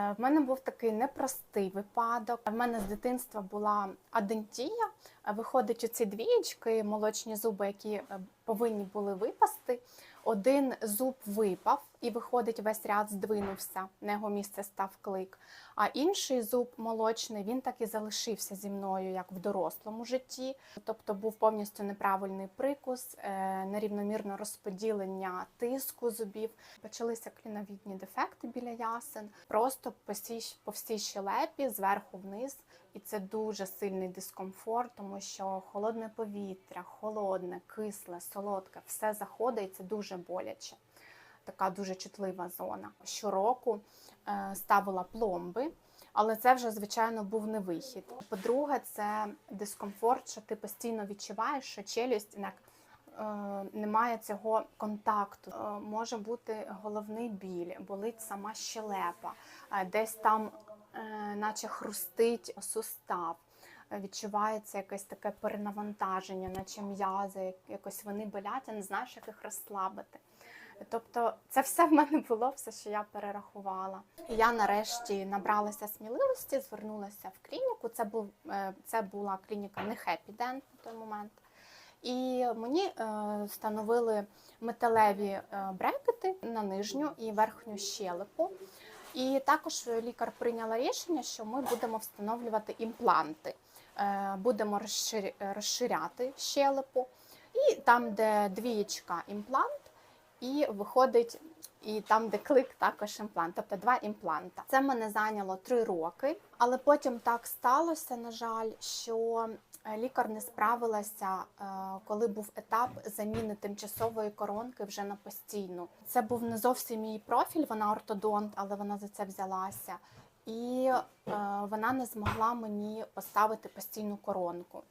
Е, В мене був такий непростий випадок. В мене з дитинства була адентія. Е, Виходить, оці двієчки, молочні зуби, які е, повинні були випасти. Один зуб випав, і виходить, весь ряд здвинувся, на його місце став клик. А інший зуб молочний він так і залишився зі мною, як в дорослому житті. Тобто був повністю неправильний прикус, е, нерівномірне розподілення тиску зубів. Почалися кліновідні дефекти біля ясен, просто по всій, щелепі, зверху вниз. І це дуже сильний дискомфорт, тому що холодне повітря, холодне, кисле, солодке, все заходить, це дуже боляче. Така дуже чутлива зона. Щороку е, ставила пломби, але це вже, звичайно, був не вихід. По-друге, це дискомфорт, що ти постійно відчуваєш, що челюсть як, е, немає цього контакту. Е, може бути головний біль, болить сама щелепа, десь там, наче хрустить сустав. Відчувається якесь таке перенавантаження, наче м'язи, якось вони болять, а не знаєш, як їх розслабити. Тобто це все в мене було, все, що я перерахувала. Я нарешті набралася сміливості, звернулася в клініку. Це був е, це була клініка не Dent на той момент. І мені е, встановили металеві е, брекети на нижню і верхню щелепу. І також лікар прийняла рішення, що ми будемо встановлювати імпланти, будемо розширяти щелепу. І там, де двієчка імплант, і виходить, і там, де клик, також імплант, тобто два імпланта. Це мене зайняло три роки, але потім так сталося, на жаль, що е, лікар не справилася, е, коли був етап заміни тимчасової коронки вже на постійну. Це був не зовсім мій профіль, вона ортодонт, але вона за це взялася. І е, вона не змогла мені поставити постійну коронку.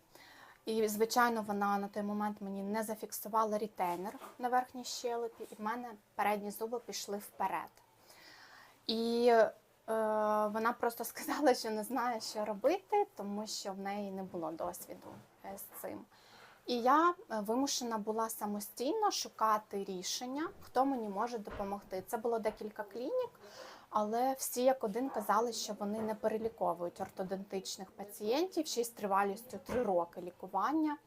І, звичайно, вона на той момент мені не зафіксувала рітейнер на верхній щелепі, і в мене передні зуби пішли вперед. І е, вона просто сказала, що не знає, що робити, тому що в неї не було досвіду е, з цим. І я е, вимушена була самостійно шукати рішення, хто мені може допомогти. Це було декілька клінік, але всі як один казали, що вони не переліковують ортодонтичних пацієнтів ще й з тривалістю 3 роки лікування.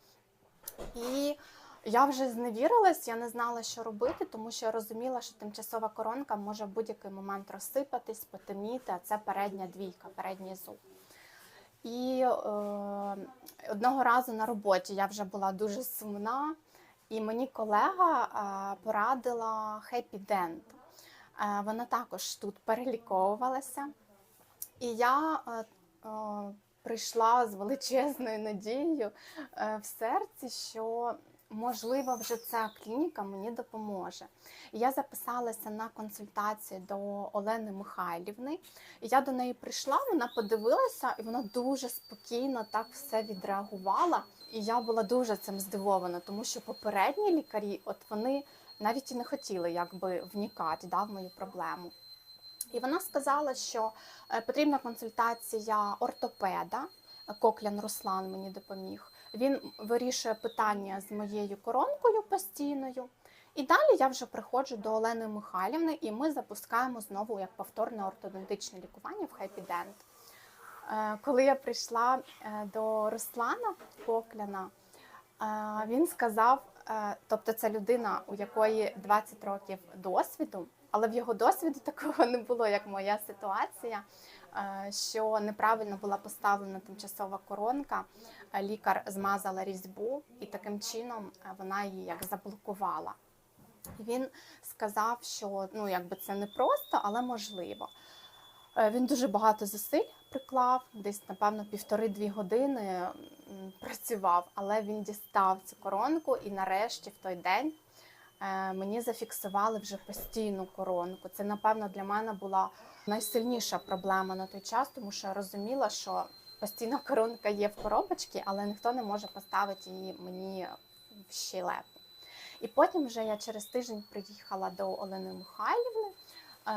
І я вже зневірилась, я не знала, що робити, тому що я розуміла, що тимчасова коронка може в будь-який момент розсипатись, потемніти, а це передня двійка, передній зуб. І е, одного разу на роботі я вже була дуже сумна, і мені колега е, порадила Happy Dent. Вона також тут переліковувалася. І я е, прийшла з величезною надією е, в серці, що можливо вже ця клініка мені допоможе. Я записалася на консультацію до Олени Михайлівни. Я до неї прийшла, вона подивилася, і вона дуже спокійно так все відреагувала. І я була дуже цим здивована, тому що попередні лікарі, от вони навіть і не хотіли якби вникати да, в мою проблему. І вона сказала, що е, потрібна консультація ортопеда. Коклян Руслан мені допоміг. Він вирішує питання з моєю коронкою постійною. І далі я вже приходжу до Олени Михайлівни, і ми запускаємо знову як повторне ортодонтичне лікування в Happy Dent. Е, Коли я прийшла е, до Руслана Кокляна, він сказав, тобто це людина, у якої 20 років досвіду, але в його досвіду такого не було, як моя ситуація, е, що неправильно була поставлена тимчасова коронка. Е, Лікар змазала різьбу, і таким чином е, вона її як заблокувала. Він сказав, що ну якби це не просто, але можливо. Е, Він дуже багато зусиль приклав, десь, напевно, півтори-дві години працював, але він дістав цю коронку, і нарешті, в той день, е, мені зафіксували вже постійну коронку. Це, напевно, для мене була найсильніша проблема на той час, тому що я розуміла, що постійна коронка є в коробочці, але ніхто не може поставити її мені в щелепу. І потім вже я через тиждень приїхала до Олени Михайлівни. Е,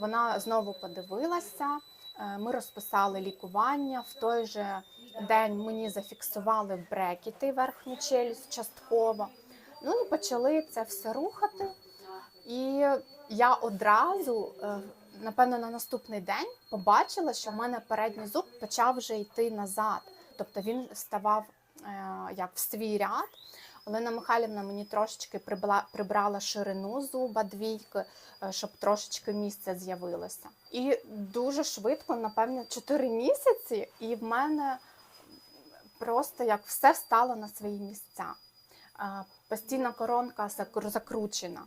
Вона знову подивилася. е, Ми розписали лікування. В той же день мені зафіксували брекети верхню челюсть частково. Ну і почали це все рухати. І я одразу е, напевно, на наступний день побачила, що в мене передній зуб почав вже йти назад. Тобто він ставав як в свій ряд. Олена Михайлівна мені трошечки прибрала ширину зуба двійки, е, щоб трошечки місця з'явилося. І дуже швидко, напевно, 4 місяці, і в мене просто як все встало на свої місця. Е, Постійна коронка закручена.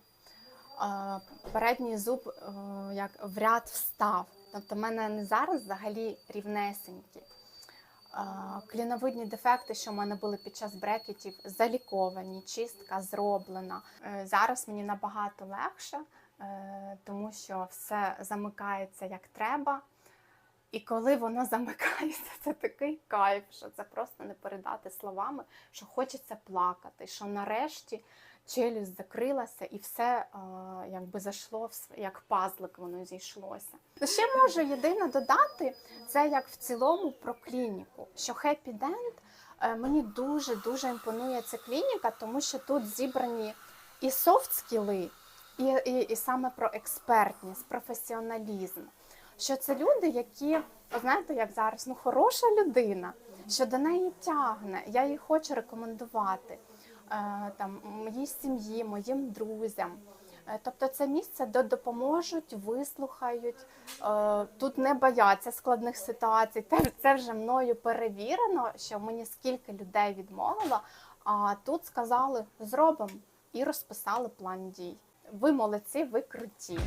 Е, Передній зуб як в ряд встав. Тобто в мене не зараз взагалі рівнесенькі. Кліновидні дефекти, що в мене були під час брекетів, заліковані, чистка зроблена. Е, Зараз мені набагато легше, е, тому що все замикається як треба. І коли воно замикається, це такий кайф, що це просто не передати словами, що хочеться плакати, що нарешті челюсть закрилася і все е, якби зайшло як пазлик, воно зійшлося. Ще можу єдине додати, це як в цілому про клініку, що Happy Dent е, мені дуже дуже імпонує ця клініка, тому що тут зібрані і софт скіли, і, і, і саме про експертність, професіоналізм. Що це люди, які, знаєте, як зараз, ну хороша людина, що до неї тягне. Я її хочу рекомендувати е, там моїй сім'ї, моїм друзям. Е, Тобто це місце, де допоможуть, вислухають, е, тут не бояться складних ситуацій. Це вже мною перевірено, що мені скільки людей відмовило, а тут сказали зробимо і розписали план дій. Ви молодці, ви круті.